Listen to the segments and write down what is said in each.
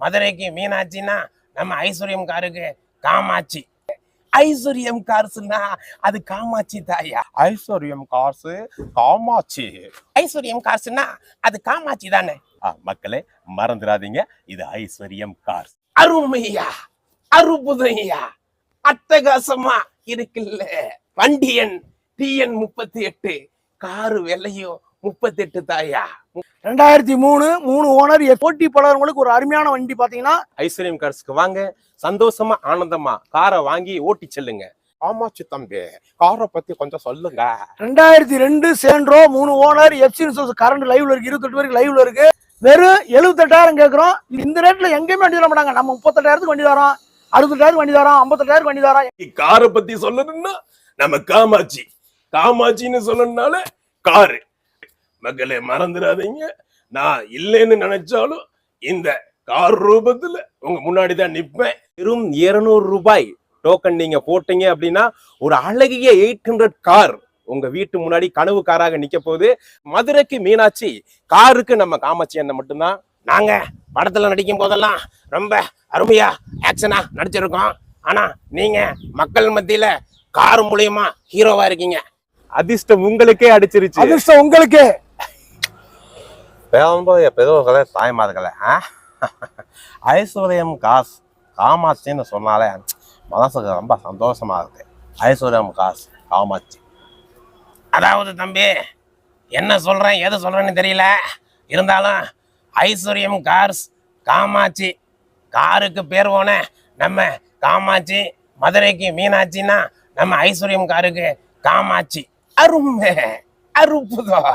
மதுரைக்கு மீனாட்சின்னா நம்ம ஐஸ்வர்யம் காருக்கு காமாட்சி. ஐஸ்வர்யம் கார்ஸ்னா அது காமாட்சி தாயா. ஐஸ்வர்யம் காசு காமாட்சி. ஐஸ்வர்யம் கார்ஸ்னா அது காமாட்சி தானே. மக்களே மறந்துடாதீங்க. இது ஐஸ்வர்யம் கார்ஸ். அருமையா அருபுதையா அட்டகாசமா இருக்குல்ல. வண்டியன் டிஎன் முப்பத்தி எட்டு காரு விலையும் முப்பத்தி எட்டு தாயா? ரெண்டாயிரத்தி மூணு மூணு ஓனர் போட்டி பலவங்களுக்கு ஒரு அருமையான வண்டி பாத்தீங்கன்னா ஐஸ்வர்யம் கார்ஸ்க்கு வாங்க. சந்தோஷமா ஆனந்தமா காரை வாங்கி ஓட்டி செல்லுங்க. காமாட்சி தம்பி காரை பத்தி கொஞ்சம் சொல்லுங்க. ரெண்டாயிரத்தி ரெண்டு சேண்ட்ரோ மூணு ஓனர் எஃப்சி கரண்ட் லைவ்ல இருக்கு. இருபத்தெட்டு வரைக்கும் லைவ்ல இருக்கு. வெறும் எழுபத்தெட்டாயிரம் கேட்கறோம் இந்த ரேட்ல எங்கேயுமே வண்டி தர மாட்டாங்க. நம்ம முப்பத்தெட்டாயிரத்துக்கு வண்டி தரோம். அறுபத்தெட்டாயிரம் வண்டி தரோம். ஐம்பத்தெட்டாயிரம் வண்டி தரோம். காரை பத்தி சொல்லணும்னா நம்ம காமாட்சி. காமாட்சின்னு சொல்லணும்னால காரு. மக்களை மறந்துடாதீங்க நான் இல்லைன்னு நினைச்சாலும் இந்த கார் ரூபத்துல உங்க முன்னாடி தான் நிற்பேன் வெறும் இருநூறு ரூபாய் டோக்கன் நீங்க போட்டீங்க அப்படின்னா ஒரு அழகிய எயிட் ஹண்ட்ரட் கார் உங்க வீட்டு முன்னாடி கனவு காராக நிக்க போகுது. மதுரைக்கு மீனாட்சி காருக்கு நம்ம காமாட்சி அண்ணன் மட்டும்தான். நாங்க படத்துல நடிக்கும் போதெல்லாம் ரொம்ப அருமையா ஆக்ஷனா நடிச்சிருக்கோம். ஆனா நீங்க மக்கள் மத்தியில கார் மூலியமா ஹீரோவா இருக்கீங்க. அதிர்ஷ்டம் உங்களுக்கே அடிச்சிருச்சு. அதிர்ஷ்டம் உங்களுக்கே. பெரும்போது பெருவர்களே தாய்மார்களே ஆ? ஐஸ்வர்யம் காசு காமாட்சின்னு சொன்னாலே மனசுக்கு ரொம்ப சந்தோஷமாக இருக்கு. ஐஸ்வர்யம் காசு காமாட்சி. அதாவது தம்பி என்ன சொல்கிறேன் எது சொல்கிறேன்னு தெரியல. இருந்தாலும் ஐஸ்வர்யம் கார்ஸ் காமாட்சி காருக்கு பேர் போன நம்ம காமாட்சி மதுரைக்கு மீனாட்சின்னா நம்ம ஐஸ்வர்யம் காருக்கு காமாட்சி. அருமை அருப்புதம்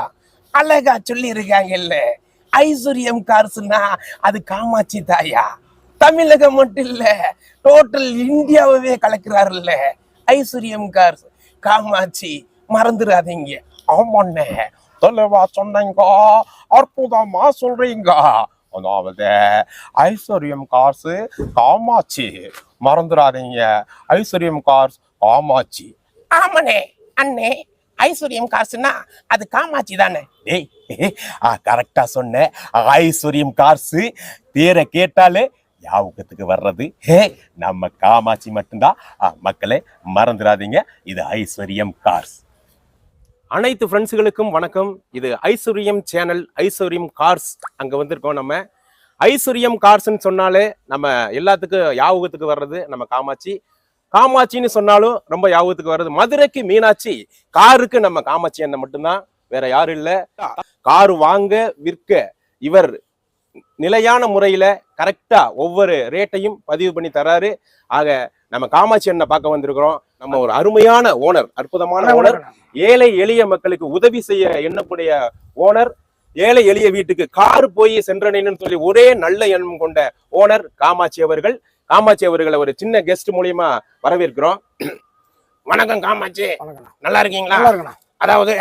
அழகா சொல்லி இருக்காங்கல்ல ஐஸ்வர்யம் கார்ஸ்னா அது காமாட்சி தாயா. தமிழகம் மட்டும் இல்ல டோட்டல் இந்தியாவே கலக்கிறாருல்ல. ஐஸ்வர்யம் கார்ஸ் காமாட்சி மறந்துடாதீங்க ஆமாண்ண. தெளிவா சொன்னீங்க அற்புதமா சொல்றீங்க. அதாவது ஐஸ்வர்யம் கார்ஸ் காமாட்சி மறந்துடாதீங்க ஐஸ்வர்யம் கார்ஸ் காமாட்சி. ஆமாண்ணே அண்ணே. ஐஸ்வர்யம் காசுன்னா அது காமாட்சி தானே? ஏய் கரெக்டா சொன்ன. ஐஸ்வர்யம் காசு பேரை கேட்டாலே ஞாபகத்துக்கு வர்றது? ஹே நம்ம காமாட்சி மட்டும்தான். ஆ, மக்களே மறந்துடாதீங்க. இது ஐஸ்வர்யம் கார்ஸ். அனைத்து ஃப்ரெண்ட்ஸுகளுக்கும் வணக்கம். இது ஐஸ்வர்யம் சேனல் ஐஸ்வர்யம் கார்ஸ். அங்கே வந்திருக்கோம் நம்ம. ஐஸ்வர்யம் கார்ஸ்ன்னு சொன்னாலே நம்ம எல்லாத்துக்கும் ஞாபகத்துக்கு வர்றது? நம்ம காமாட்சி. காமாட்சின்னு சொன்னாலும் ரொம்ப ஞாபகத்துக்கு வர்றது மதுரைக்கு மீனாட்சி. காருக்கு நம்ம காமாட்சி அண்ணன் மட்டும்தான். வேற யாரும் இல்ல. கார் வாங்க விற்க. இவர் நிலையான முறையில கரெக்டா ஒவ்வொரு ரேட்டையும் பதிவு பண்ணி தராரு ஆக நம்ம காமாட்சி அண்ணனை பார்க்க வந்திருக்கிறோம். நம்ம ஒரு அருமையான ஓனர் அற்புதமான ஓனர் ஏழை எளிய மக்களுக்கு உதவி செய்ய எண்ணக்கூடிய ஓனர் ஏழை எளிய வீட்டுக்கு கார் போய் சென்றடைன்னு சொல்லி ஒரே நல்ல எண்ணம் கொண்ட ஓனர் காமாட்சி அவர்கள். காமாட்சி அவர்களை ஒரு சின்ன கெஸ்ட் மூலியமா வரவேற்கிறோம். வணக்கம் காமாட்சி. நல்லா இருக்கீங்களா? அதாவது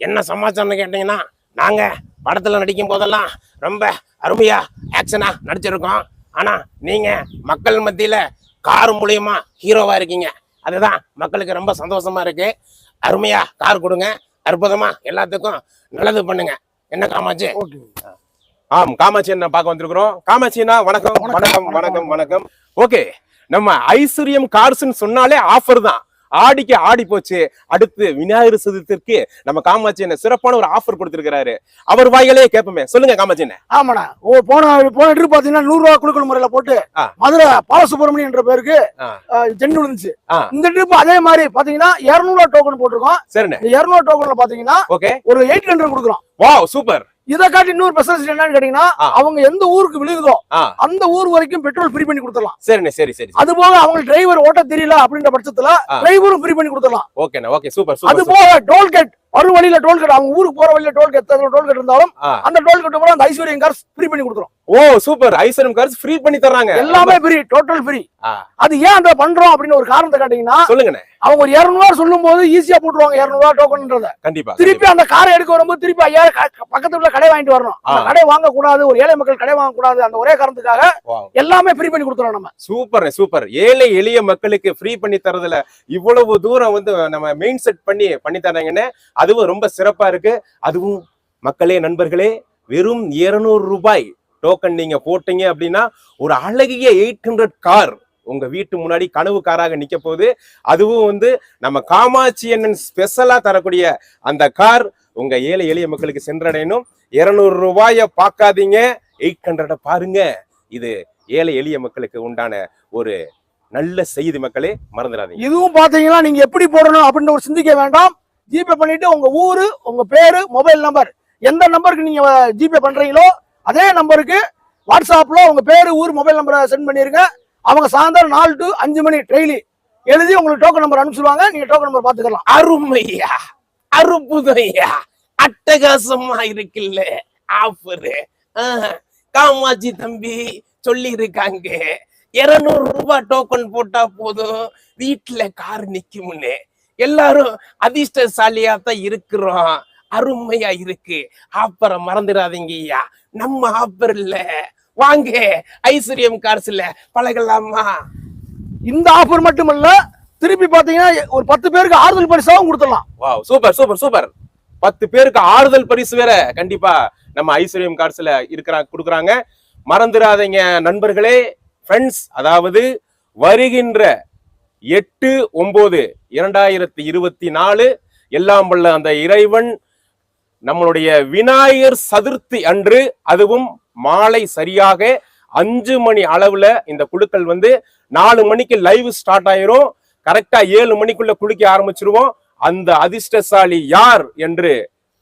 என்ன சமாச்சாரம்னு கேட்டீங்கன்னா நாங்க படத்துல நடிக்கும் போதெல்லாம் ரொம்ப அருமையா ஆக்ஷனா நடிச்சிருக்கோம். ஆனா நீங்க மக்கள் மத்தியில கார் மூலியமா ஹீரோவா இருக்கீங்க. அதுதான் மக்களுக்கு ரொம்ப சந்தோஷமா இருக்கு. அருமையா கார் கொடுங்க. அற்புதமா எல்லாத்துக்கும் நல்லது பண்ணுங்க. என்ன காமாட்சி? ஓகே ஆம் காமாட்சி என்ன பார்க்க வந்திருக்கிறோம். காமாட்சினா வணக்கம் வணக்கம். வணக்கம் வணக்கம். ஓகே நம்ம ஐஸ்வர்யம் கார்ஸ்னு சொன்னாலே ஆஃபர் தான். ஆடிக்கு ஆடி போச்சு. அடுத்து விநாயகர் சதுர்த்திற்கு நம்ம காமாட்சி என்ன சிறப்பான ஒரு ஆஃபர் கொடுத்திருக்கிறாரு. அவர் வாயிலே கேட்போமே. சொல்லுங்க காமாட்சி என்ன ஆமாண்ணா. ஓ போன போன ட்ரிப் பாத்தீங்கன்னா நூறு ரூபா குழுக்கள் முறையில போட்டு. மதுரை பாலசுப்ரமணியம் என்ற பேருக்கு. ஜெண்டு விழுந்துச்சு. இந்த ட்ரிப் அதே மாதிரி பாத்தீங்கன்னா இருநூறு டோக்கன் போட்டிருக்கோம். இந்த இருநூறு டோக்கன்ல பாத்தீங்கன்னா ஓகே. ஒரு எயிட் ஹண்ட்ரட் கொடுக்குறோம் வாவ் சூப்பர் இதை காட்டி இன்னொரு ஸ்பெஷலிஸ்ட் என்னன்னு கேட்டீங்கன்னா. அவங்க எந்த ஊருக்கு விழுகுதோ. அந்த ஊர் வரைக்கும் பெட்ரோல் ஃப்ரீ பண்ணி கொடுத்துடலாம் சரிண்ணே சரி சரி அது போக அவங்க டிரைவர் ஓட்ட தெரியல அப்படின்ற பட்சத்துல. டிரைவரும் ஃப்ரீ பண்ணி கொடுத்துடலாம் ஓகேண்ணே ஓகே சூப்பர் அது போக டோல்கேட் வரும் வழியில டோல்கேட் அவங்க ஊருக்கு போற வழியில டோல்கேட் டோல்கேட் இருந்தாலும். அந்த டோல்கேட் பூரா அந்த ஐஸ்வர்யம் கார்ஸ் ஃப்ரீ பண்ணி கொடுத்துரும் ஓ சூப்பர் ஐஸ்வர்யம் கார்ஸ் ஃப்ரீ பண்ணி தர்றாங்க எல்லாமே ஃப்ரீ டோட்டல் ஃப்ரீ. அது ஏன் அந்த பண்றோம் அப்படின்னு ஒரு காரணத்தை கேட்டீங்கன்னா சொல்லுங்கண்ணே அவங்க ஒரு இருநூறுவா சொல்லும் போது ஈஸியா போட்டுருவாங்க. இருநூறுவா டோக்கன்ன்றத கண்டிப்பா திருப்பி அந்த காரை எடுக்க வரும்போது திருப்பி ஐயா பக்கத்துல உள்ள கடை வாங்கிட்டு வரணும். கடை வாங்க கூடாது ஒரு ஏழை மக்கள் கடை வாங்க கூடாது அந்த ஒரே காரணத்துக்காக. எல்லாமே ஃப்ரீ பண்ணி கொடுத்துறோம் நம்ம. சூப்பர் சூப்பர் ஏழை எளிய மக்களுக்கு ஃப்ரீ பண்ணி தரதுல இவ்வளவு தூரம் வந்து நம்ம மெயின் செட் பண்ணி பண்ணி தராங்கன்னு அதுவும் ரொம்ப சிறப்பா இருக்கு. அதுவும் மக்களே நண்பர்களே வெறும் 200 ரூபாய் டோக்கன் நீங்க போட்டீங்க அப்படின்னா ஒரு அழகிய எயிட் ஹண்ட்ரட் கார் உங்க வீட்டு முன்னாடி கனவு காராக நிக்க போகுது அதுவும் வந்து நம்ம காமாட்சி அண்ணன் ஸ்பெஷலா தரக்கூடிய அந்த கார் உங்க ஏழை எளிய மக்களுக்கு சென்றடையணும். இருநூறு ரூபாய பார்க்காதீங்க. எயிட் ஹண்ட்ரட பாருங்க. இது ஏழை எளிய மக்களுக்கு உண்டான ஒரு நல்ல செய்தி மக்களே மறந்துடாதீங்க. இதுவும் பாத்தீங்கன்னா நீங்க எப்படி போடணும் அப்படின்னு ஒரு சிந்திக்க வேண்டாம். ஜிபே பண்ணிட்டு உங்க ஊரு உங்க பேரு மொபைல் நம்பர் எந்த நம்பருக்கு நீங்க ஜிபே பண்றீங்களோ அதே நம்பருக்கு வாட்ஸ்அப்ல உங்க பேரு ஊர் மொபைல் நம்பரை சென்ட் பண்ணிருங்க. அவங்க சாயந்தரம் நாலு டு அஞ்சு மணி டெய்லி எழுதி உங்களுக்கு டோக்கன் நம்பர் அனுப்பிச்சிடுவாங்க நீங்க டோக்கன் நம்பர் பாத்துக்கலாம் அருமையா. அற்புதையா அட்டகாசமா இருக்குல்ல. ஆஃபரு. காமாஜி தம்பி சொல்லி இருக்காங்க இருநூறு ரூபாய் டோக்கன் போட்டா போதும். வீட்டுல கார் நிக்கும்னு. எல்லாரும் அதிர்ஷ்டசாலியா தான் இருக்கிறோம். அருமையா இருக்கு. ஆப்பரை மறந்துடாதீங்க ஐயா நம்ம ஆப்பர் இல்ல. வாங்க. ஐஸ்வர்யம் கார்ஸ்ல பழகலாமா? இந்த ஆஃபர் மட்டும் இல்ல திருப்பி பாத்தீங்கன்னா ஒரு பத்து பேருக்கு ஆறுதல் பரிசாவும் கொடுத்துடலாம். வாவ் சூப்பர் சூப்பர் சூப்பர் பத்து பேருக்கு ஆறுதல் பரிசு வேற கண்டிப்பா நம்ம ஐஸ்வர்யம் கார்ஸ்ல இருக்கிறாங்க கொடுக்குறாங்க. மறந்துடாதீங்க நண்பர்களே ஃப்ரெண்ட்ஸ் அதாவது வருகின்ற எட்டு ஒன்பது இரண்டாயிரத்தி இருபத்தி நாலு எல்லாம் வல்ல அந்த இறைவன் நம்மளுடைய விநாயகர் சதுர்த்தி அன்று அதுவும் மாலை சரியாக அஞ்சு மணி அளவுல இந்த குழுக்கள் வந்து நாலு மணிக்கு லைவ் ஸ்டார்ட் ஆயிரும். கரெக்டா ஏழு மணிக்குள்ள குளிக்க ஆரம்பிச்சிருவோம். அந்த அதிர்ஷ்டசாலி யார் என்று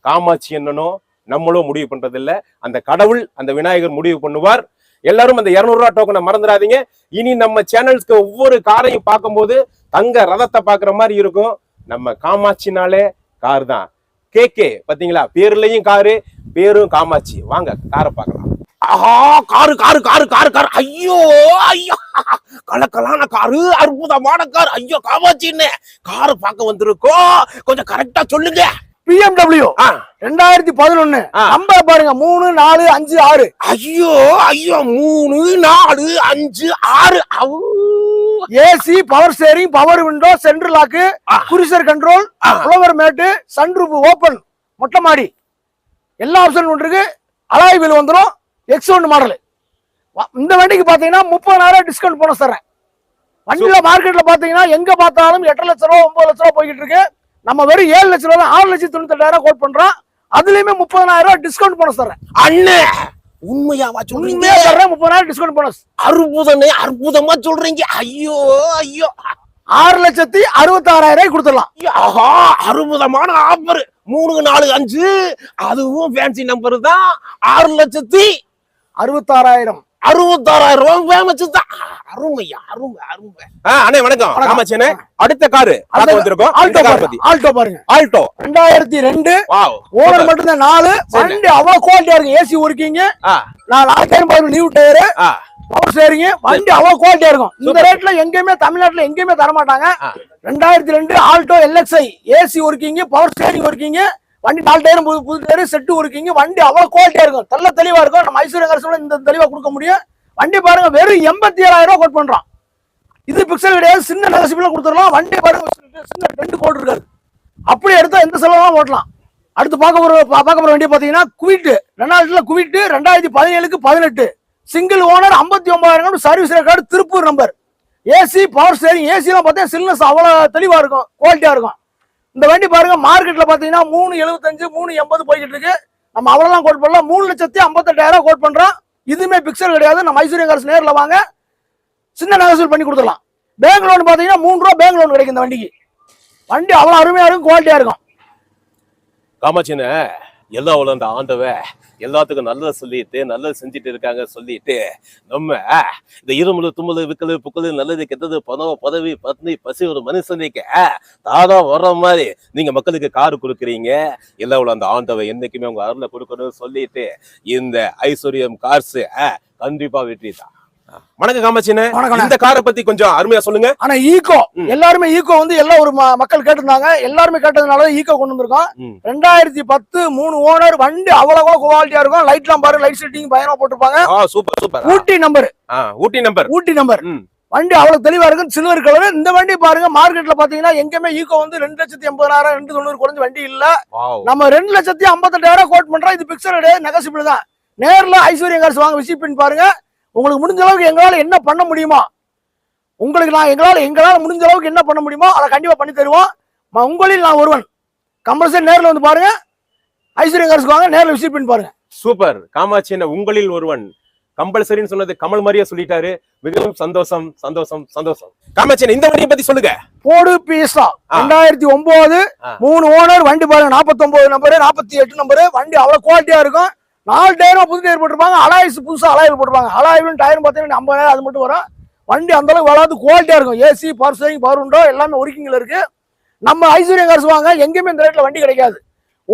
காமாட்சி என்னனோ நம்மளும் முடிவு பண்றது இல்ல அந்த கடவுள் அந்த விநாயகர் முடிவு பண்ணுவார். எல்லாரும் அந்த 200 டோக்கனை மறந்துடாதீங்க. இனி நம்ம சேனல்ஸ்க்கு ஒவ்வொரு காரையும் பார்க்கும்போது தங்க ரதத்தை பார்க்குற மாதிரி இருக்கும். நம்ம காமாட்சினாலே கார் தான். கேகே பாத்தீங்களா பேர்லயும் காரு பேரும் காமாட்சி. வாங்க காரை பார்க்கலாம். ஆஹா car car car car car. ஐயோ ஐயோ. கலக்கலான காரு அற்புதமான கார். ஐயோ காமாட்சின்னு காரை பார்க்க வந்திருக்கோம் கொஞ்சம் கரெக்டா சொல்லுங்க. பிஎம்டபிள்யூ ரெண்டாயிரத்தி பதினொன்னு. நம்பர் பாருங்க. மூணு நாலு அஞ்சு ஆறு. ஐயோ ஐயோ. மூணு நாலு அஞ்சு ஆறு. AC power steering power window central lock. Cruise control ஆ. ஃப்ளவர் மேட்டு சன்ரூப் ஓபன் மொட்டை மாடி. எல்லா ஆப்ஷன் இருக்கு. அலாய் வீல் வந்துடும் எக்ஸ் ஒன் மாடல் இந்த வண்டிக்கு பாத்தீங்கன்னா முப்பதாயிரம் டிஸ்கவுண்ட் போனஸ் தரேன் வண்டியில மார்க்கெட்ல பாத்தீங்கன்னா எங்க பார்த்தாலும் எட்டு லட்ச ரூபா ஒன்பது லட்ச ரூபா போய்கிட்டு இருக்கு. நம்ம வெறும் ஏழு லட்ச ரூபா ஆறு லட்சத்தி தொண்ணூத்தெட்டாயிரம் கோட் பண்றோம். அதுலயுமே முப்பதாயிரம் ரூபாய் டிஸ்கவுண்ட் போனஸ் தரேன் அண்ணே உண்மையாவா சொல்றீங்க? தர்றேன் முப்பதாயிரம் டிஸ்கவுண்ட் போனஸ் அற்புதமே அற்புதமா சொல்றீங்க. ஐயோ ஐயோ. ஆறு லட்சத்தி அறுபத்தாறாயிரம் கொடுத்துடலாம். ஆஹா அற்புதமான ஆஃபர் மூணு நாலு அஞ்சு. அதுவும் ஃபேன்சி நம்பர் தான். ஆறு லட்சத்தி அறுபத்தாறாயிரம். அறுபத்தாறாயிரம் ரூபாய் ஃபேமஸ் தான். அருமையா அருமை அண்ணே வணக்கம். அண்ணே அடுத்த காரு பார்க்க வந்திருக்கோம். ஆல்டோ பத்தி. ஆல்டோ பாருங்க. ஆல்டோ. ரெண்டாயிரத்தி ரெண்டு வாவ் ஓனர் மட்டும்தான் நாலு. வண்டி அவ்வளவு குவாலிட்டியா இருக்கு ஏசி ஒர்க்கிங்க. ஆ. நான் நாலு டைம் பாருங்க நியூ டயர் பவர் ஸ்டேரிங் வண்டி அவ்வளவு குவாலிட்டியா இருக்கும். இந்த. ரேட்ல எங்கேயுமே தமிழ்நாட்டுல எங்கேயுமே தர மாட்டாங்க. ரெண்டாயிரத்தி ரெண்டு Alto LXI AC working power steering working வண்டி நாலு டயரும் புது புது டயர் செட்டு ஒர்க்கிங் வண்டி அவ்வளவு குவாலிட்டியா இருக்கும். தெல்ல தெளிவா இருக்கும். நம்ம ஐஸ்வர்யா கரசோட இந்த தெளிவா கொடுக்க முடியும். வண்டி பாருங்க வெறும் எண்பத்தி ஏழாயிரம் ரூபாய் கோட் பண்ணுறான் இது பிக்சல் கிடையாது. சின்ன நகசிப்பில் கொடுத்துடலாம். வண்டி பாருங்க சின்ன ரெண்டு கோட் இருக்காது. அப்படி எடுத்தா எந்த செலவும் ஓட்டலாம். அடுத்து பார்க்க போற பா- பார்க்க போற வண்டி பாத்தீங்கன்னா குவிட்டு. ரெண்டாயிரத்துல குவிட்டு ரெண்டாயிரத்தி பதினேழுக்கு பதினெட்டு. சிங்கிள் ஓனர் ஐம்பத்தி ஒன்பதாயிரம் service record Tiruppur number AC power steering ஏசிலாம் பார்த்தா சில்னஸ் அவ்வளவு தெளிவா இருக்கும். குவாலிட்டியா இருக்கும். இந்த வண்டி பாருங்க மார்க்கெட்ல பாத்தீங்கன்னா மூணு எழுபத்தஞ்சு மூணு எண்பது போய்கிட்டு இருக்கு. நம்ம அவ்வளவுலாம் கோட் பண்ணலாம் மூணு லட்சத்தி ஐம்பத்தெட்டாயிரம் கோட் பண்றோம். இதுவுமே பிக்சல் கிடையாது. நம்ம ஐஸ்வர்யா கார்ஸ் நேரில் வாங்க. சின்ன நகசூல் பண்ணி கொடுத்துடலாம். பேங்க் லோன் பாத்தீங்கன்னா மூணு ரூபா பேங்க் லோன் கிடைக்கும் இந்த வண்டிக்கு. வண்டி அவ்வளவு அருமையா இருக்கும் குவாலிட்டியா இருக்கும். காமாட்சின எல்லாம் உள்ள அந்த ஆண்டவ எல்லாத்துக்கும் நல்லதை சொல்லிட்டு நல்லது செஞ்சுட்டு இருக்காங்க சொல்லிட்டு நம்ம இந்த இருமலு தும்மலு விக்கலு புக்கலு நல்லது கெட்டது பணம் பதவி பத்னி பசி ஒரு மனுஷனுக்கு தாதா வர்ற மாதிரி நீங்க மக்களுக்கு காரு கொடுக்குறீங்க. எல்லா உள்ள அந்த ஆண்டவ என்னைக்குமே உங்க அருளை கொடுக்கணும்னு சொல்லிட்டு இந்த ஐஸ்வர்யம் கார்ஸு கண்டிப்பா வெற்றி தான். வணக்கம் காமாட்சின. இந்த காரை பத்தி கொஞ்சம் அருமையா சொல்லுங்க. ஆனா ஈகோ. எல்லாருமே ஈகோ வந்து எல்லா ஒரு மக்கள் கேட்டிருந்தாங்க. எல்லாருமே கேட்டதுனால ஈகோ கொண்டு வந்திருக்கோம். ரெண்டாயிரத்தி பத்து மூணு ஓனர் வண்டி அவ்வளவு குவாலிட்டியா இருக்கும். லைட்லாம் பாரு லைட் செட்டிங் பயமா போட்டிருப்பாங்க. Super super Ooty number Ooty number Ooty number வண்டி அவ்வளவு தெளிவா இருக்கும். சில்வர் கலர் இந்த வண்டி பாருங்க மார்க்கெட்ல பாத்தீங்கன்னா எங்கேயுமே ஈகோ வந்து ரெண்டு லட்சத்தி எண்பதாயிரம் ரெண்டு தொண்ணூறு குறைஞ்ச வண்டி இல்ல. நம்ம ரெண்டு லட்சத்தி ஐம்பத்தெட்டாயிரம் கோட் பண்றோம். இது பிக்சர் நெகசிபிள் தான். நேர்ல ஐஸ்வர்யா கார்ஸ் வாங்க விசிட் பண்ணி பாருங்க. உங்களுக்கு முடிஞ்ச அளவுக்கு எங்களால என்ன பண்ண முடியுமா உங்களுக்கு நான் எங்களால எங்களால முடிஞ்ச அளவுக்கு என்ன பண்ண முடியுமோ அதை கண்டிப்பா பண்ணி தருவோம். உங்களில் நான் ஒருவன். கம்பல்சரி நேர்ல வந்து பாருங்க. ஐஸ்வர்யா கார்ஸ்க்கு வாங்க நேர்ல விசிட் பண்ணி பாருங்க. சூப்பர். காமாட்சி என்ன உங்களில் ஒருவன். கம்பல்சரின்னு சொன்னது கமல் மாதிரியே சொல்லிட்டாரு. மிகவும் சந்தோஷம் சந்தோஷம் சந்தோஷம். காமாட்சி இந்த வண்டியை பத்தி சொல்லுங்க. போடு ஆ. ரெண்டாயிரத்தி ஒன்பது. மூணு ஓனர் வண்டி பாருங்க. நாற்பத்தொன்பது நம்பரு நாற்பத்தி எட்டு நம்பரு வண்டி அவ்வளவு குவாலிட்டியா இருக்கும். நாலு டயரும் புது டயர் போட்டிருப்பாங்க. அலாய்ஸ் புதுசா அலாயில் போட்டிருப்பாங்க. அலாயிலும் டயரும் பார்த்தீங்கன்னா ஐம்பதாயிரம் அது மட்டும் வரும். வண்டி அந்த அளவுக்கு வளாது குவாலிட்டியா இருக்கும். ஏசி பவர் ஸ்டேரிங் பவர் உண்டோ எல்லாமே ஒர்க்கிங்ல இருக்கு. நம்ம ஐஸ்வர்யா கார்ஸ் வாங்க. எங்கேயுமே இந்த ரேட்ல வண்டி கிடைக்காது.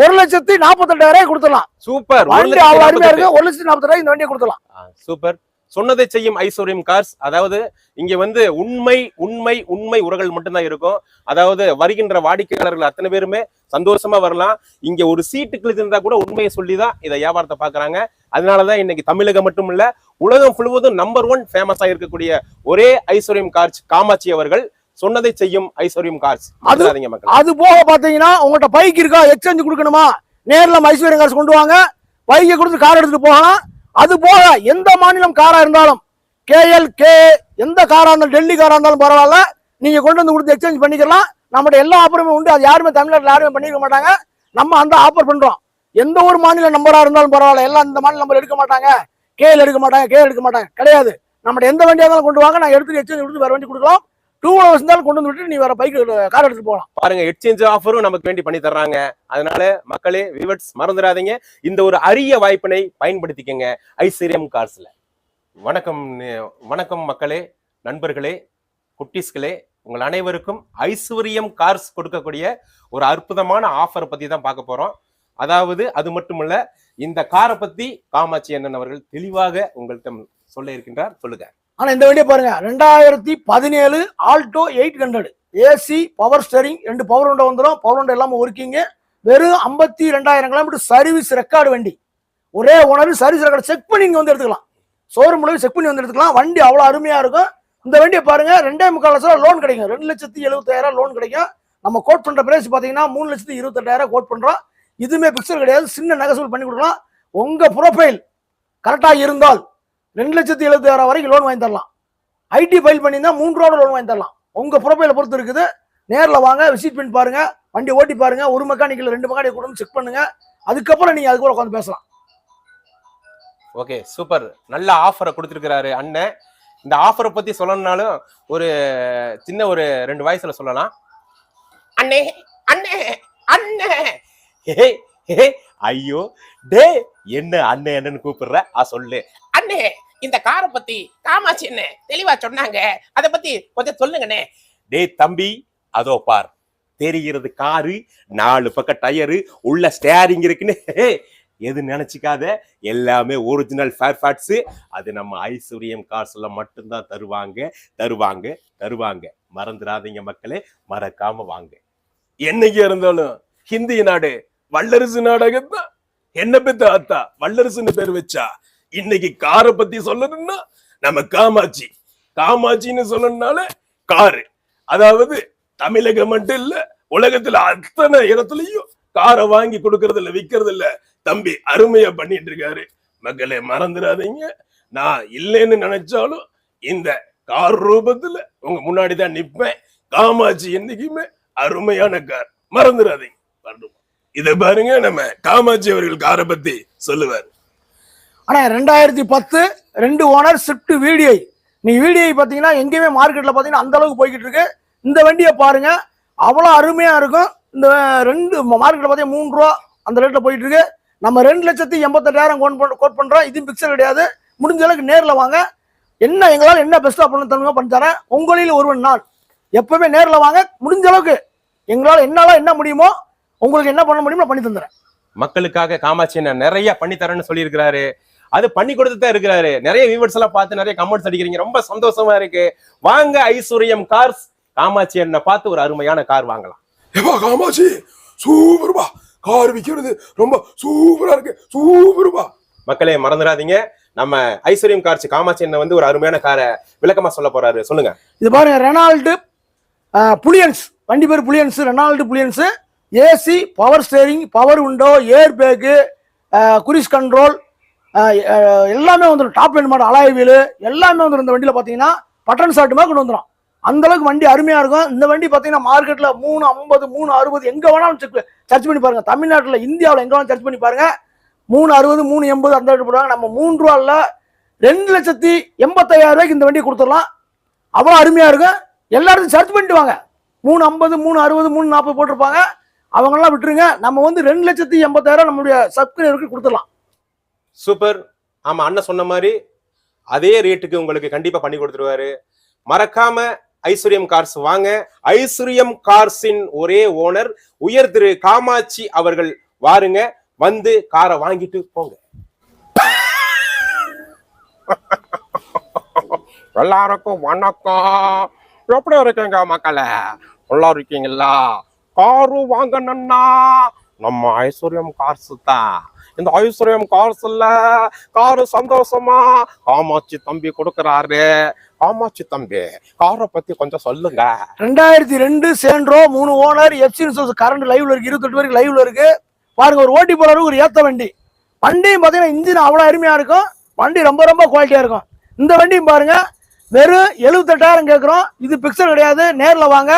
ஒரு லட்சத்தி நாற்பத்தெட்டாயிரம் கொடுத்துடலாம். சூப்பர். வண்டி லட்சத்தி அவ்வளவு அருமையா நாற்பத்தெட்டு. இருக்கு. ஒரு லட்சத்தி நாற்பத்தெட்டாயிரம் இந்த வண்டியை கொடுத்துடலாம். சூப்பர். சொன்னதை செய்யும் ஐஸ்வர்யம் கார்ஸ். அதாவது இங்க வந்து உண்மை உண்மை உண்மை உரங்கள் மட்டும்தான் இருக்கும். அதாவது வருகின்ற வாடிக்கையாளர்கள் அத்தனை பேருமே சந்தோஷமா வரலாம். இங்க ஒரு சீட்டுக்கு இருந்தா கூட உண்மையை சொல்லிதான் இதை வியாபாரத்தை பாக்குறாங்க அதனாலதான் இன்னைக்கு தமிழகம் மட்டும் இல்ல உலகம் முழுவதும் நம்பர் ஒன் ஃபேமஸா இருக்கக்கூடிய ஒரே ஐஸ்வர்யம் கார்ஸ் காமாட்சி அவர்கள் சொன்னதை செய்யும் ஐஸ்வர்யம் கார்ஸ். அது- போக பாத்தீங்கன்னா உங்கள்கிட்ட பைக் இருக்கா? எக்ஸ்சேஞ்ச் கொடுக்கணுமா? நேர்ல நம்ம ஐஸ்வர்யா காசு கொண்டு வாங்க. பைக்கை கொடுத்து கார் எடுத்துட்டு போகலாம். அது போக எந்த மாநிலம் காரா இருந்தாலும் கேஎல் கே எந்த காரா இருந்தாலும் டெல்லி காரா இருந்தாலும் பரவாயில்ல. நீங்க கொண்டு வந்து கொடுத்து எக்ஸ்சேஞ்ச் பண்ணிக்கலாம். நம்மகிட்ட எல்லா ஆஃபருமே உண்டு. அது யாருமே தமிழ்நாட்டில் யாருமே பண்ணிருக்க மாட்டாங்க. நம்ம அந்த ஆஃபர் பண்றோம். எந்த ஒரு மாநில நம்பரா இருந்தாலும் பரவாயில்ல. எல்லாம் இந்த மாநில நம்பர் எடுக்க மாட்டாங்க. கேஎல் எடுக்க மாட்டாங்க. கேஎல் எடுக்க மாட்டாங்க. கிடையாது. நம்மகிட்ட எந்த வண்டியாக இருந்தாலும் கொண்டு வாங்க. நான் எடுத்து எக்ஸ்சேஞ்ச் கொடுத்து வேற வண்டி கொடுக்கலாம். டூ ஹவர்ஸ் இருந்தாலும் கொண்டு வந்து விட்டு நீ வேற பைக் கார் எடுத்துட்டு போகலாம் பாருங்க எக்ஸ்சேஞ்ச் ஆஃபரும் நமக்கு வேண்டி பண்ணி தர்றாங்க. அதனால மக்களே விவட்ஸ் மறந்துடாதீங்க. இந்த ஒரு அரிய வாய்ப்பினை பயன்படுத்திக்கங்க. ஐஸ்வர்யம் கார்ஸ்ல வணக்கம் வணக்கம் மக்களே நண்பர்களே குட்டீஸ்களே. உங்கள் அனைவருக்கும் ஐஸ்வர்யம் கார்ஸ் கொடுக்கக்கூடிய ஒரு அற்புதமான ஆஃபரை பத்தி தான் பார்க்க போறோம். அதாவது அது மட்டுமல்ல இந்த காரை பத்தி காமாட்சி அண்ணன் அவர்கள் தெளிவாக உங்கள்கிட்ட சொல்ல இருக்கின்றார். சொல்லுங்க. ஆனா இந்த வண்டியை பாருங்க. ரெண்டாயிரத்தி பதினேழு Alto eight hundred AC power steering ரெண்டு பவர் உண்டை வந்துடும் பவர் உண்டை எல்லாமே ஒர்க்கிங்க. வெறும் ஐம்பத்தி ரெண்டாயிரம் கிலோமீட்டர் சர்வீஸ் ரெக்கார்டு வண்டி. ஒரே உணர்வு சர்வீஸ் ரெக்கார்டு செக் பண்ணி இங்கே வந்து எடுத்துக்கலாம். ஷோரூம் மூலம் செக் பண்ணி வந்து எடுத்துக்கலாம். வண்டி அவ்வளோ அருமையாக இருக்கும். இந்த வண்டியை பாருங்க. ரெண்டே முக்கால் லட்சம் லோன் கிடைக்கும். ரெண்டு லட்சத்தி எழுபத்தாயிரம் லோன் கிடைக்கும். நம்ம கோட் பண்ணுற பிரைஸ் பார்த்தீங்கன்னா மூணு லட்சத்தி இருபத்தெட்டாயிரம் கோட் பண்ணுறோம் இதுவுமே பிக்சர் கிடையாது. சின்ன நகசூல் பண்ணி கொடுக்கலாம். உங்கள் ப்ரொஃபைல் கரெக்டாக இருந்தால் ரெண்டு லட்சத்தி எழுபத்தி ஆறாயிரம் வரைக்கும் லோன் வாங்கி தரலாம். ஐடி ஃபைல் பண்ணியிருந்தா மூன்று ரூபா லோன் வாங்கி தரலாம். உங்கள் ப்ரொஃபைலை பொறுத்து இருக்குது. நேரில் வாங்க விசிட் பண்ணி பாருங்கள் வண்டி ஓட்டி பாருங்கள் ஒரு மெக்கானிக்கில் ரெண்டு மெக்கானிக் கூட செக் பண்ணுங்க. அதுக்கப்புறம் நீங்கள் அது கூட உட்காந்து பேசலாம். ஓகே சூப்பர் நல்ல ஆஃபரை கொடுத்துருக்கிறாரு அண்ணன் இந்த ஆஃபரை பற்றி சொல்லணும்னாலும் ஒரு சின்ன ஒரு ரெண்டு வயசில் சொல்லலாம். அண்ணே அண்ணே அண்ணே. ஏய், ஏய், ஐயோ. டே என்ன அண்ணன் என்னன்னு கூப்பிடுற? ஆ சொல்லு. அண்ணே இந்த காரை பத்தி காமாட்சி என்ன தெளிவா சொன்னாங்க? அதை பத்தி கொஞ்சம் சொல்லுங்கண்ணே. டேய் தம்பி அதோ பார். தெரிகிறது காரு நாலு பக்கம் டயரு உள்ள ஸ்டேரிங் இருக்குன்னு. எது நினைச்சிக்காத? எல்லாமே ஒரிஜினல் ஃபேர் ஃபேட்ஸு அது நம்ம ஐஸ்வர்யம் காசுல மட்டும்தான் தருவாங்க. தருவாங்க தருவாங்க. மறந்துடாதீங்க மக்களே மறக்காம வாங்க. என்னைக்கு இருந்தாலும் ஹிந்தி நாடு வல்லரசு நாடகத்தான் என்ன பெத்த ஆத்தா? வல்லரசுன்னு பேர் வச்சா? இன்னைக்கு காரை பத்தி சொல்லணும்னா நம்ம காமாட்சி. காமாட்சின்னு சொல்லணும்னால காரு. அதாவது தமிழகம் மட்டும் இல்ல உலகத்துல அத்தனை இடத்துலயும் காரை வாங்கி கொடுக்கறது இல்ல விக்கிறது இல்ல. தம்பி அருமையா பண்ணிட்டு இருக்காரு. மக்களை மறந்துடாதீங்க. நான் இல்லைன்னு நினைச்சாலும் இந்த கார் ரூபத்துல உங்க முன்னாடி தான் நிப்பேன். காமாட்சி என்னைக்குமே அருமையான கார். மறந்துடாதீங்க. இதை பாருங்க நம்ம காமாட்சி அவர்கள் காரை பத்தி சொல்லுவார். ஆனால் ரெண்டாயிரத்தி பத்து ரெண்டு ஓனர் ஸ்விஃப்ட் வீடிஐ நீ வீடிஐ பார்த்தீங்கன்னா எங்கேயுமே மார்க்கெட்டில் பார்த்தீங்கன்னா அந்த அளவுக்கு போய்கிட்டு இருக்கு. இந்த வண்டியை பாருங்க. அவ்வளோ அருமையாக இருக்கும். இந்த ரெண்டு மார்க்கெட்டில் பார்த்தீங்கன்னா மூணு ரூபா அந்த ரேட்டில் போயிட்டு இருக்கு. நம்ம ரெண்டு லட்சத்தி எண்பத்தெட்டாயிரம் கோட் பண்ண கோட் பண்ணுறோம் இதுவும் பிக்சர் கிடையாது. முடிஞ்ச அளவுக்கு நேரில் வாங்க. என்ன எங்களால் என்ன பெஸ்ட்டாக பண்ண தருங்க பண்ணி தரேன். உங்களில் ஒருவன் நான். எப்பவுமே நேரில் வாங்க. முடிஞ்ச அளவுக்கு எங்களால் என்னால் என்ன முடியுமோ உங்களுக்கு என்ன பண்ண முடியுமோ பண்ணி தந்துடுறேன். மக்களுக்காக காமாட்சி என்ன நிறைய பண்ணி தரேன்னு சொல்லியிருக்கிறாரு. அது பண்ணி கொடுத்து தான் இருக்கிறாரு. நிறைய வியூவர்ஸ் எல்லாம் பார்த்து நிறைய கமெண்ட்ஸ் அடிக்கிறீங்க. ரொம்ப சந்தோஷமா இருக்கு. வாங்க ஐஸ்வர்யம் கார்ஸ் காமாட்சி என்ன பார்த்து ஒரு அருமையான கார் வாங்கலாம். ஏப்பா காமாட்சி! சூப்பர்பா கார் விற்கிறது ரொம்ப சூப்பரா இருக்கு. சூப்பர்பா மக்களே மறந்துடாதீங்க. நம்ம ஐஸ்வர்யம் கார்ஸ் காமாட்சி என்ன வந்து ஒரு அருமையான காரை விளக்கமா சொல்ல போறாரு. சொல்லுங்க. இது பாருங்க ரெனால்டு அஹ், புலியன்ஸ். வண்டி பேர் Fluence. Renault Fluence. AC power steering power window air bag cruise control எல்லாமே வந்துடும் top end model alloy wheel எல்லாமே வந்துடும் இந்த வண்டியில் பார்த்தீங்கன்னா பட்டன் ஷாட்டுமா கொண்டு வந்துடும் அந்த அளவுக்கு வண்டி அருமையா இருக்கும். இந்த வண்டி பார்த்தீங்கன்னா மார்க்கெட்ல மூணு ஐம்பது மூணு அறுபது எங்க வேணாலும் செக் சர்ச் பண்ணி பாருங்க. தமிழ்நாட்டில் இந்தியாவில் எங்க வேணாலும் சர்ச் பண்ணி பாருங்க. மூணு அறுபது மூணு எண்பது அந்த ரேட்டு போடுவாங்க. நம்ம மூணு ரூபால ரெண்டு லட்சத்தி எண்பத்தையாயிரம் ரூபாய்க்கு இந்த வண்டி கொடுத்துடலாம். அவ்வளோ அருமையா இருக்கும். எல்லாரும் சர்ச் பண்ணிட்டு வாங்க. மூணு ஐம்பது மூணு அறுபது மூணு நாற்பது போட்டிருப்பாங்க. அவங்கெல்லாம் விட்டுருங்க. நம்ம வந்து ரெண்டு லட்சத்தி எண்பத்தாயிரம் நம்மளுடைய சப்ஸ்கிரைபருக்கு கொடுத்துடலாம். சூப்பர். ஆமாம் அண்ணன் சொன்ன மாதிரி அதே ரேட்டுக்கு உங்களுக்கு கண்டிப்பாக பண்ணி கொடுத்துருவாரு. மறக்காம ஐஸ்வர்யம் கார்ஸ் வாங்க. ஐஸ்வர்யம் கார்ஸின் ஒரே ஓனர் உயர் திரு காமாட்சி அவர்கள் வாருங்க. வந்து காரை வாங்கிட்டு போங்க. எல்லாருக்கும் வணக்கம். எப்படி இருக்கீங்க மக்களை? நல்லா இருக்கீங்களா? காரு வாங்கணும்னா நம்ம ஐஸ்வர்யம் கார்ஸ் தான் இந்த ஐஸ்வர்யம் கார்ஸ்ல காரு சந்தோஷமா? காமாட்சி தம்பி கொடுக்கறாரு. காமாட்சி தம்பி காரை பத்தி கொஞ்சம் சொல்லுங்க. ரெண்டாயிரத்தி ரெண்டு சேண்ட்ரோ மூணு ஓனர் எஃப்சி இன்சூரன்ஸ் கரண்ட் லைவ்ல இருக்கு இருபத்தெட்டு வரைக்கும் லைவ்ல இருக்கு. பாருங்க ஒரு ஓட்டி போறவருக்கு ஒரு ஏத்த வண்டி. வண்டியும் பார்த்தீங்கன்னா இன்ஜின் அவ்வளோ அருமையா இருக்கும். வண்டி ரொம்ப ரொம்ப குவாலிட்டியா இருக்கும். இந்த வண்டியும் பாருங்க வெறும் எழுபத்தெட்டாயிரம் கேட்குறோம் இது பிக்சர் கிடையாது. நேரில் வாங்க.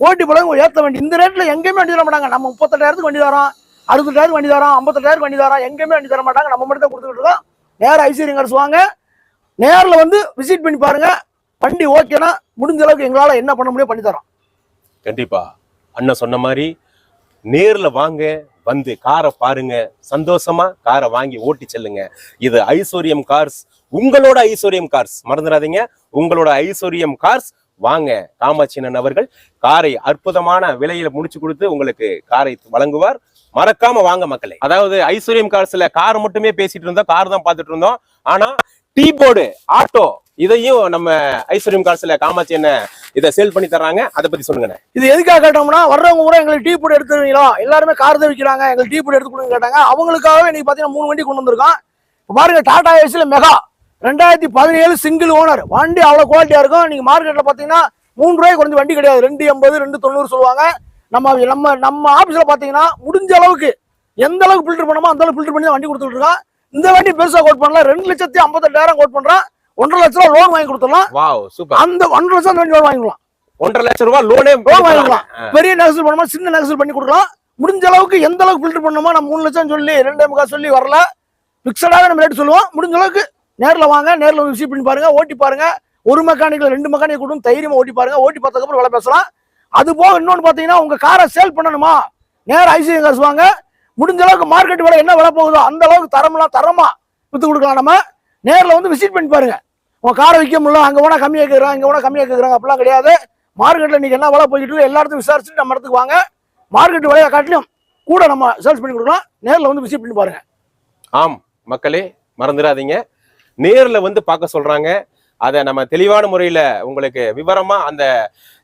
ஓட்டி போறவங்க ஏற்ற வண்டி. இந்த ரேட்டில் எங்கேயுமே வண்டி தர மாட்டாங்க. நம்ம முப்பத்தெட்டாயிரத்துக்கு வண்டி தரோம். அறுபத்தெட்டாயிரத்துக்கு வண்டி தரோம். ஐம்பத்தெட்டாயிரம் வண்டி தரோம். எங்கேயுமே வண்டி தர மாட்டாங்க. நம்ம மட்டும் தான் கொடுத்துக்கிட்டு இருக்கோம். நேராக ஐசிரியங்கர்ஸ் வாங்க நேரில் வந்து விசிட் பண்ணி பாருங்க. வண்டி ஓகேனா முடிஞ்ச அளவுக்கு எங்களால் என்ன பண்ண முடியும் பண்ணி தரோம். கண்டிப்பா. அண்ணன் சொன்ன மாதிரி நேரில் வாங்க வந்து காரை பாருங்க. சந்தோஷமா காரை வாங்கி ஓட்டி செல்லுங்க. இது ஐஸ்வர்யம் கார்ஸ். உங்களோட ஐஸ்வர்யம் கார்ஸ். மறந்துடாதீங்க. உங்களோட ஐஸ்வர்யம் கார்ஸ் வாங்க. காமாட்சினன் அவர்கள் காரை அற்புதமான விலையில முடிச்சு கொடுத்து உங்களுக்கு காரை வழங்குவார். மறக்காம வாங்க மக்களே. அதாவது ஐஸ்வர்யம் கார்ஸ்ல கார் மட்டுமே பேசிட்டு இருந்தோம். கார் தான் பார்த்துட்டு இருந்தோம். ஆனா டீ போர்டு ஆட்டோ இதையும் நம்ம ஐஸ்வர்யம் கார்ஸ்ல காமாட்சி என்ன இதை சேல் பண்ணி தர்றாங்க. அதை பத்தி சொல்லுங்க இது எதுக்காக கேட்டோம்னா வர்றவங்க கூட எங்களுக்கு டீ போட்டு எடுத்துருவீங்களா எல்லாருமே கார் தான் விற்கிறாங்க எங்களுக்கு டீ போட்டு எடுத்து கொடுங்க கேட்டாங்க. அவங்களுக்காகவே நீங்க பாத்தீங்கன்னா மூணு வண்டி கொண்டு வந்திருக்கோம். பாருங்க டாடா ஏசில மெகா. ரெண்டாயிரத்தி பதினேழு சிங்கிள் ஓனர் வண்டி அவ்வளோ குவாலிட்டியா இருக்கும். நீங்க மார்க்கெட்ல பார்த்தீங்கன்னா மூணு ரூபாய் குறைஞ்ச வண்டி கிடையாது. ரெண்டு எண்பது ரெண்டு தொண்ணூறு சொல்லுவாங்க. நம்ம நம்ம நம்ம ஆஃபீஸில் பார்த்தீங்கன்னா முடிஞ்ச அளவுக்கு எந்த அளவுக்கு ஃபில்டர் பண்ணணுமோ அந்த அளவுக்கு ஃபில்டர் பண்ணி தான் வண்டி கொடுத்துட்டு இருக்கோம். இந்த வண்டி பெருசாக கோட் பண்ணலாம் ரெண்டு லட்சத்தி ஐம்பத்தெட்டாயிரம் கோட் பண்றோம். ஒன்றரை லட்ச ரூபா லோன் வாங்கி கொடுத்துடலாம். அந்த ஒன்றரை லட்சம் வண்டி லோன் வாங்கிக்கலாம். ஒன்றரை லட்சம் ரூபாய் லோனே லோன் வாங்கிக்கலாம். பெரிய நகசல் பண்ணுமா சின்ன நகசல் பண்ணி கொடுக்கலாம். முடிஞ்ச அளவுக்கு எந்த அளவுக்கு ஃபில்டர் பண்ணணுமோ நம்ம மூணு லட்சம் சொல்லி ரெண்டே முக்கால் சொல்லி வரல. பிக்சடாக நம்ம ரேட் சொல்லுவோம். முடிஞ்ச அளவுக்கு நேரில் வாங்க நேரில் வந்து விசிட் பண்ணி பாருங்க ஓட்டி பாருங்க. ஒரு மெக்கானிக்கில் ரெண்டு மெக்கானிக் கூட தைரியமாக ஓட்டி பாருங்க. ஓட்டி பார்த்ததுக்கப்புறம் வேலை பேசலாம். அது போக இன்னொன்று பார்த்தீங்கன்னா உங்கள் காரை சேல் பண்ணணுமா? நேரம் ஐசிஐ காசு வாங்க. முடிஞ்ச அளவுக்கு மார்க்கெட் விலை என்ன விலை போகுதோ அந்த அளவுக்கு தரமெல்லாம் தரமா விற்று கொடுக்கலாம் நம்ம. நேரில் வந்து விசிட் பண்ணி பாருங்க. உங்கள் காரை விற்க முடியல அங்கே போனால் கம்மியாக கேட்குறாங்க இங்கே போனால் கம்மியாக கேட்குறாங்க அப்படிலாம் கிடையாது. மார்க்கெட்டில் இன்றைக்கி என்ன விலை போய்கிட்டு எல்லா எல்லாத்தையும் விசாரிச்சுட்டு நம்ம இடத்துக்கு வாங்க. மார்க்கெட் விலையை காட்டிலும் கூட நம்ம சேல்ஸ் பண்ணி கொடுக்கலாம். நேரில் வந்து விசிட் பண்ணி பாருங்கள் ஆம் மக்களே மறந்துடாதீங்க. நேரில் வந்து பார்க்க சொல்கிறாங்க அதை நம்ம தெளிவான முறையில் உங்களுக்கு விவரமாக அந்த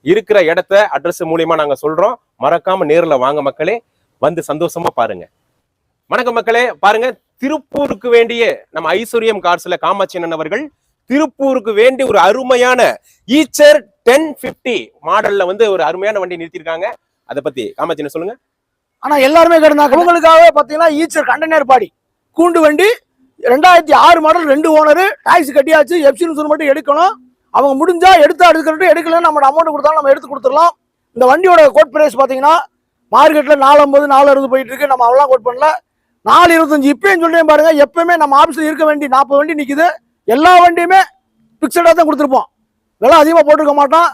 இருக்கிற இடத்த அட்ரஸ் மூலியமா நாங்கள் சொல்கிறோம் மறக்காமல் நேரில் வாங்க மக்களே. வந்து சந்தோஷமாக பாருங்கள் வணக்கம் மக்களே. பாருங்க திருப்பூருக்கு வேண்டிய நம்ம ஐஸ்வர்யம் கார்ஸ்ல காமாட்சியன் அவர்கள் திருப்பூருக்கு வேண்டிய ஒரு அருமையான ஈச்சர் டென் பிப்டி மாடல்ல வந்து ஒரு அருமையான வண்டி நிறுத்திருக்காங்க அதை பத்தி காமாட்சியன் சொல்லுங்கள் சொல்லுங்க. ஆனா எல்லாருமே கேட்டாங்க உங்களுக்காக பார்த்தீங்கன்னா ஈச்சர் கண்டனர் பாடி. கூண்டு வண்டி ரெண்டாயிரத்தி ஆறு மாடல் ரெண்டு ஓனர் டாக்ஸ் கட்டியாச்சு எப்சின்னு மட்டும் எடுக்கணும். அவங்க முடிஞ்சா எடுத்தா எடுக்கிறது எடுக்கலன்னு நம்ம அமௌண்ட் கொடுத்தாலும் நம்ம எடுத்து கொடுத்துடலாம். இந்த வண்டியோட கோட் பிரைஸ் பார்த்தீங்கன்னா மார்க்கெட்டில் நாலு ஐம்பது நாலு அறுபது போயிட்டு இருக்கு. நம்ம அவ்வளோ கோட் பண்ணல. நாலு இருபத்தஞ்சு இப்பயும் சொல்றேன் பாருங்க எப்பவுமே நம்ம ஆஃபீஸில் இருக்க வேண்டி நாற்பது வண்டி நிற்குது எல்லா வண்டியுமே ஃபிக்ஸடாக தான் கொடுத்துருப்போம். விலை அதிகமாக போட்டிருக்க மாட்டோம்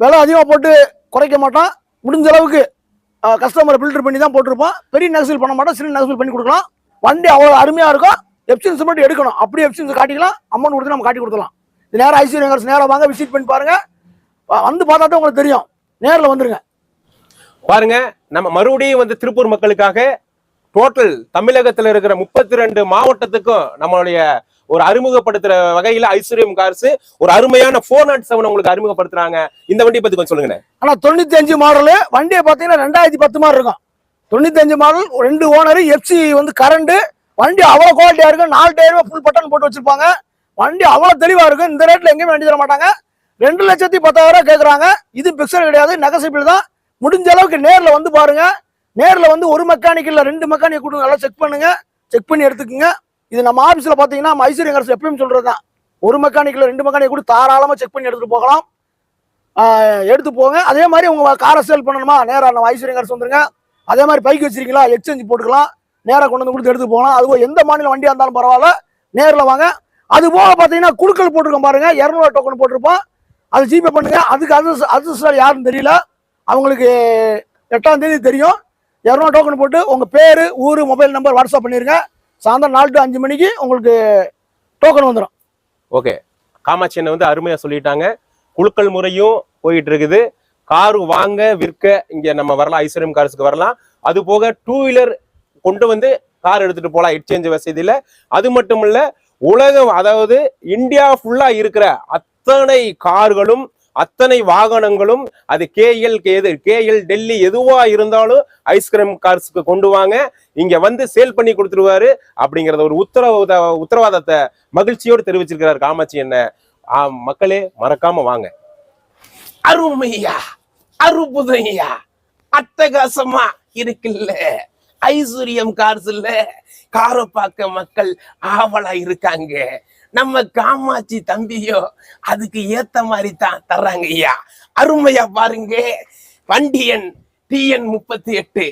விலை அதிகமாக போட்டு குறைக்க மாட்டோம் முடிஞ்ச அளவுக்கு கஸ்டமரை ஃபில்டர் பண்ணி தான் போட்டிருப்போம் பெரிய நெகசல் பண்ண மாட்டோம் சின்ன நெகசல் பண்ணி கொடுக்கலாம். வண்டி அவ்வளோ அருமையாக இருக்கும். எப்சின்ஸ் மட்டும் எடுக்கணும். அப்படியே எப்சின்ஸ் காட்டிக்கலாம். அமௌண்ட் கொடுத்து நம்ம காட்டி கொடுத்துலாம் இது நேரம் ஐசியூ நேரம் வாங்க விசிட் பண்ணி பாருங்க. வந்து பார்த்தா தான் உங்களுக்கு தெரியும். நேரில் வந்துருங்க. பாருங்க நம்ம மறுபடியும் வந்து திருப்பூர் மக்களுக்காக டோட்டல் தமிழகத்துல இருக்கிற முப்பத்தி ரெண்டு மாவட்டத்துக்கும் நம்மளுடைய ஒரு அறிமுகப்படுத்துற வகையில ஐஸ்வர்யம் கார்ஸ் ஒரு அருமையான ஃபோர் நாட் செவன் உங்களுக்கு அறிமுகப்படுத்துறாங்க. இந்த வண்டியை பத்தி கொஞ்சம் சொல்லுங்க ஆனால் தொண்ணூத்தி அஞ்சு மாடலு வண்டியை பார்த்தீங்கன்னா ரெண்டாயிரத்தி பத்து மாதிரி இருக்கும். தொண்ணூத்தி அஞ்சு மாடல் ரெண்டு ஓனர் எஃப்சி வந்து கரண்ட் வண்டி அவ்வளோ குவாலிட்டியா இருக்கும் நாலு டயருமே ஃபுல் பட்டன் போட்டு வச்சிருப்பாங்க. வண்டி அவ்வளோ தெளிவா இருக்கும் இந்த ரேட்ல எங்கேயுமே வண்டி தர மாட்டாங்க. ரெண்டு லட்சத்தி பத்தாயிரம் கேட்குறாங்க இது பிக்சர் கிடையாது. நெகசிபிள் தான். முடிஞ்ச அளவுக்கு நேரில் வந்து பாருங்க. நேரில் வந்து ஒரு மெக்கானிக் இல்லை ரெண்டு மெக்கானிக் கொடுங்க. நல்லா செக் பண்ணுங்க. செக் பண்ணி எடுத்துக்கோங்க. இது நம்ம ஆபீஸ்ல பாத்தீங்கன்னா மைசூர் ஐஸ்வர்யம் கார்ஸ் எப்பயும் சொல்றதுதான் ஒரு மெக்கானிக்ல ரெண்டு மெக்கானிக் கூட தாராளமா செக் பண்ணி எடுத்துட்டு போகலாம். எடுத்து போங்க. அதே மாதிரி உங்க காரை சேல் பண்ணணுமா? நேராக நம்ம ஐஸ்வர்யங்கரசு வந்துருங்க அதே மாதிரி பைக் வச்சிருக்கீங்களா? எக்ஸ்சேஞ்ச் போட்டுக்கலாம். நேராக கொண்டு வந்து கொடுத்து எடுத்து போகலாம். அதுவும் எந்த மாநில வண்டியாக இருந்தாலும் பரவாயில்ல. நேரில் வாங்க. அது போக பார்த்தீங்கன்னா குழுக்கள் போட்டிருக்கோம் பாருங்க. இரநூறுவா டோக்கன் போட்டிருப்போம். அது ஜிபே பண்ணுங்க. அதுக்கு அது அது யாருன்னு தெரியல. அவங்களுக்கு எட்டாம் தேதி தெரியும். இரநூறு டோக்கன் போட்டு உங்கள் பேர் ஊர் மொபைல் நம்பர் வாட்ஸ்அப் பண்ணிருங்க. சாயந்தரம் நாலு டு அஞ்சு மணிக்கு உங்களுக்கு டோக்கன் வந்துடும் ஓகே காமாட்சி அண்ணன் வந்து அருமையாக சொல்லிட்டாங்க. குழுக்கள் முறையும் போயிட்டு இருக்குது. காரு வாங்க விற்க இங்கே நம்ம வரலாம். ஐஸ்வர்யம் கார்ஸுக்கு வரலாம். அது போக டூ வீலர் கொண்டு வந்து கார் எடுத்துட்டு போலாம் எக்ஸ்சேஞ்ச் வசதியில. அது மட்டும் இல்ல உலகம் அதாவது இந்தியா ஃபுல்லா இருக்கிற அத்தனை கார்களும் அத்தனை வாகனங்களும் அது கேஎல் எது கேஎல் டெல்லி எதுவா இருந்தாலும் ஐஸ்கிரீம் கார்ஸ்க்கு கொண்டு வாங்க. இங்க வந்து சேல் பண்ணி கொடுத்துருவாரு அப்படிங்கறத ஒரு உத்தரவாத உத்தரவாதத்தை மகிழ்ச்சியோடு தெரிவிச்சிருக்கிறார் காமாட்சி என்ன மக்களே மறக்காம வாங்க. அருமையா அற்புதையா அட்டகாசமா இருக்குல்ல. ஐஸ்வர்யம் கார்ஸ் இல்ல காரை பார்க்க மக்கள் ஆவலா இருக்காங்க. நம்ம காமாட்சி தம்பியோ அதுக்கு ஏத்த மாதிரி தான் தர்றாங்க ஐயா. அருமையா பாருங்க. வண்டியன் டிஎன் முப்பத்தி எட்டு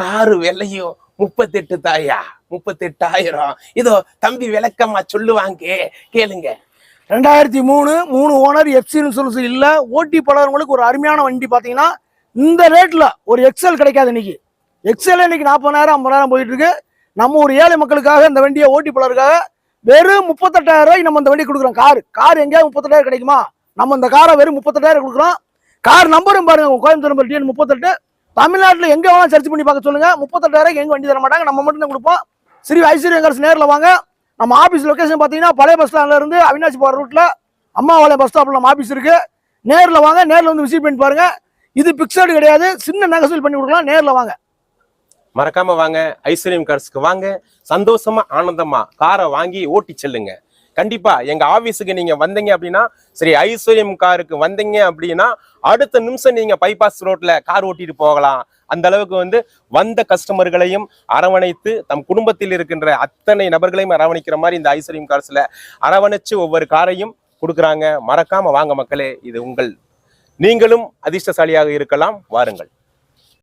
காரு விலையும் முப்பத்தெட்டு தாயா? முப்பத்தெட்டாயிரம் இதோ தம்பி விளக்கமா சொல்லுவாங்க. கேளுங்க. ரெண்டாயிரத்தி மூணு மூணு ஓனர் எஃப்சி இன்சூரன்ஸ் இல்ல ஓட்டி பழகிறவங்களுக்கு ஒரு அருமையான வண்டி பாத்தீங்கன்னா இந்த ரேட்ல ஒரு எக்ஸல் கிடைக்காது இன்னைக்கு. எக்ஸல் இன்னைக்கு நாற்பதாயிரம் ஐம்பதாயிரம் போயிட்டு இருக்கு நம்ம ஒரு ஏழை மக்களுக்காக இந்த வண்டியை ஓட்டி பழகிறதுக்காக வெறும் முப்பத்தெட்டாயிரம் ரூபாய் நம்ம இந்த வண்டி கொடுக்குறோம். கார் கார் எங்கேயாவது முப்பத்தெட்டாயிரம் கிடைக்குமா? நம்ம இந்த காரை வெறும் முப்பத்தெட்டாயிரம் கொடுக்குறோம். கார் நம்பரும் பாருங்க கோயம்புத்தூர் நம்பர் டிஎன் முப்பத்தெட்டு. தமிழ்நாட்டில் எங்கே வேணாலும் சர்ச் பண்ணி பார்க்க சொல்லுங்க. முப்பத்தெட்டாயிரம் எங்கே வண்டி தர மாட்டாங்க. நம்ம மட்டும் தான் கொடுப்போம். ஸ்ரீ ஐஸ்வர்யம் கார்ஸ் நேரில் வாங்க. நம்ம ஆஃபீஸ் லொக்கேஷன் பார்த்தீங்கன்னா பழைய பஸ் ஸ்டாண்ட்ல இருந்து அவினாசி போகிற ரூட்ல அம்மாவாளையம் பஸ் ஸ்டாப்ல நம்ம ஆஃபீஸ் இருக்கு. நேரில் வாங்க. நேரில் வந்து விசிட் பண்ணி பாருங்க. இது பிக்சடு கிடையாது. சின்ன நகசூல் பண்ணி கொடுக்கலாம். நேரில் வாங்க. மறக்காம வாங்க ஐஸ்வர்யம் கார்ஸ்க்கு வாங்க சந்தோஷமா ஆனந்தமா காரை வாங்கி ஓட்டி செல்லுங்க. கண்டிப்பா எங்க ஆபீஸுக்கு நீங்க வந்தீங்க அப்படின்னா சரி ஐஸ்வர்யம் காருக்கு வந்தீங்க அப்படின்னா அடுத்த நிமிஷம் நீங்க பைபாஸ் ரோட்ல கார் ஓட்டிட்டு போகலாம். அந்த அளவுக்கு வந்து வந்த கஸ்டமர்களையும் அரவணைத்து தம் குடும்பத்தில் இருக்கின்ற அத்தனை நபர்களையும் அரவணைக்கிற மாதிரி இந்த ஐஸ்வர்யம் கார்ஸ்ல அரவணைச்சு ஒவ்வொரு காரையும் கொடுக்குறாங்க. மறக்காம வாங்க மக்களே இது உங்கள் நீங்களும் அதிர்ஷ்டசாலியாக இருக்கலாம். வாருங்கள்.